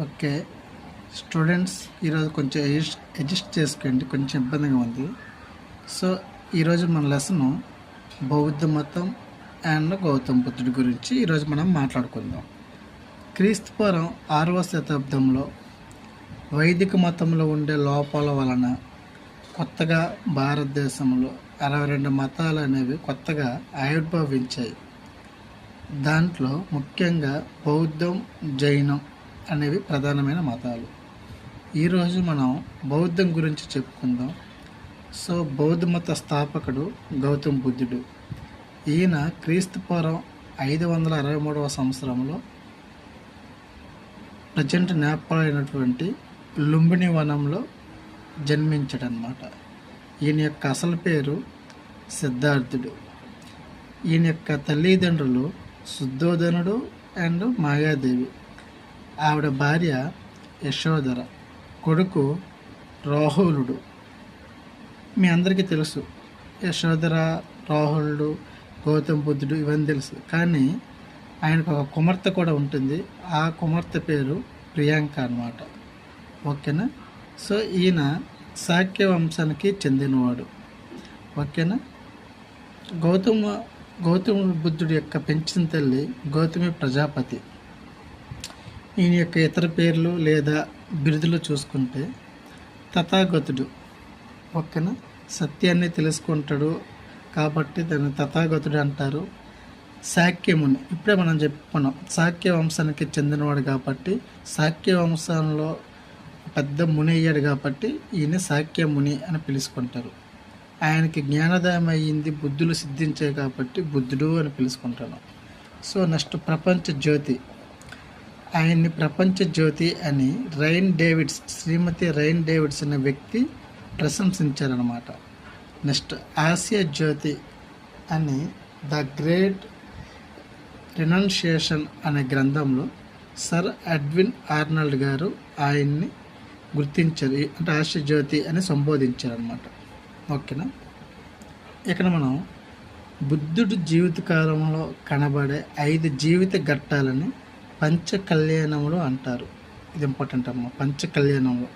Okay. Students ఈరోజు కొంచెం adjust adjust చేసుకోండి. కొంచెం ఇబ్బందిగా ఉంది. సో ఈరోజు మన లెసను బౌద్ధ మతం అండ్ గౌతమ బుద్ధుడి గురించి ఈరోజు మనం మాట్లాడుకుందాం. క్రీస్తుపురం ఆరవ శతాబ్దంలో వైదిక మతంలో ఉండే లోపాల వలన కొత్తగా భారతదేశంలో అరవై రెండు మతాలు అనేవి కొత్తగా ఆవిర్భవించాయి. దాంట్లో ముఖ్యంగా బౌద్ధం జైనం అనేవి ప్రధానమైన మతాలు. ఈరోజు మనం బౌద్ధం గురించి చెప్పుకుందాం. సో బౌద్ధ మత స్థాపకుడు గౌతమ్ బుద్ధుడు. ఈయన క్రీస్తుపూర్వం ఐదు వందల అరవై మూడవ సంవత్సరంలో ప్రజెంట్ నేపాల్ అయినటువంటి లుంబిని వనంలో జన్మించాడనమాట ఈయన యొక్క అసలు పేరు సిద్ధార్థుడు. ఈయన యొక్క తల్లిదండ్రులు శుద్ధోధనుడు అండ్ మాయాదేవి. ఆవిడ భార్య యశోధర కొడుకు రాహులుడు. మీ అందరికీ తెలుసు యశోధర రాహులుడు గౌతమ్ బుద్ధుడు ఇవన్నీ తెలుసు. కానీ ఆయనకు ఒక కుమార్తె కూడా ఉంటుంది. ఆ కుమార్తె పేరు ప్రియాంక అన్నమాట. ఓకేనా? సో ఈయన శాక్య వంశానికి చెందినవాడు. ఓకేనా? గౌతమ గౌతమ బుద్ధుడి యొక్క పెంచిన తల్లి గౌతమి ప్రజాపతి. ఈయన యొక్క ఇతర పేర్లు లేదా బిరుదులు చూసుకుంటే తథాగతుడు. ఓకేనా సత్యాన్ని తెలుసుకుంటాడు కాబట్టి దాన్ని తథాగతుడు అంటారు. శాక్యముని ఇప్పుడే మనం చెప్పుకున్నాం. శాక్య వంశానికి చెందినవాడు కాబట్టి శాక్య వంశంలో పెద్ద ముని అయ్యాడు కాబట్టి ఈయన శాక్య ముని అని పిలుచుకుంటారు. ఆయనకి జ్ఞానదాయం అయ్యింది బుద్ధులు సిద్ధించాయి కాబట్టి బుద్ధుడు అని పిలుచుకుంటాను. సో నెక్స్ట్ ప్రపంచ జ్యోతి. ఆయన్ని ప్రపంచ జ్యోతి అని Rhine Davids Shrimati Rhine Davids అనే వ్యక్తి ప్రశంసించారనమాట నెక్స్ట్ ఆసియా జ్యోతి అని ద గ్రేట్ రినౌన్షియేషన్ అనే గ్రంథంలో సర్ అడ్విన్ ఆర్నాల్డ్ గారు ఆయన్ని గుర్తించారు. అంటే ఆసియా జ్యోతి అని సంబోధించారనమాట ఓకేనా? ఇక్కడ మనం బుద్ధుడు జీవితకాలంలో కనబడే ఐదు జీవిత ఘట్టాలని పంచకళ్యాణములు అంటారు. ఇది ఇంపార్టెంట్ అమ్మ పంచ కళ్యాణంలో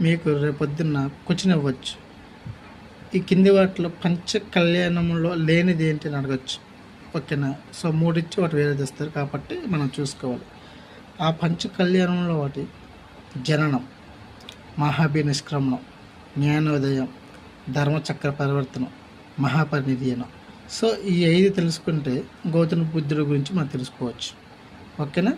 మీకు రేపొద్దున్న క్వశ్చన్ ఇవ్వచ్చు. ఈ కింది వాటిలో పంచ కళ్యాణంలో లేనిది ఏంటి అని అడగచ్చు. ఓకేనా? సో మూడిచ్చి వాటి వేరే తెస్తారు కాబట్టి మనం చూసుకోవాలి. ఆ పంచ కళ్యాణంలో ఒకటి జననం మహాభి నిష్క్రమణం జ్ఞానోదయం ధర్మచక్ర పరివర్తనం మహాపరినిధీయనం. సో ఈ ఐదు తెలుసుకుంటే గౌతమ బుద్ధుడి గురించి మనం తెలుసుకోవచ్చు. ఓకేనా?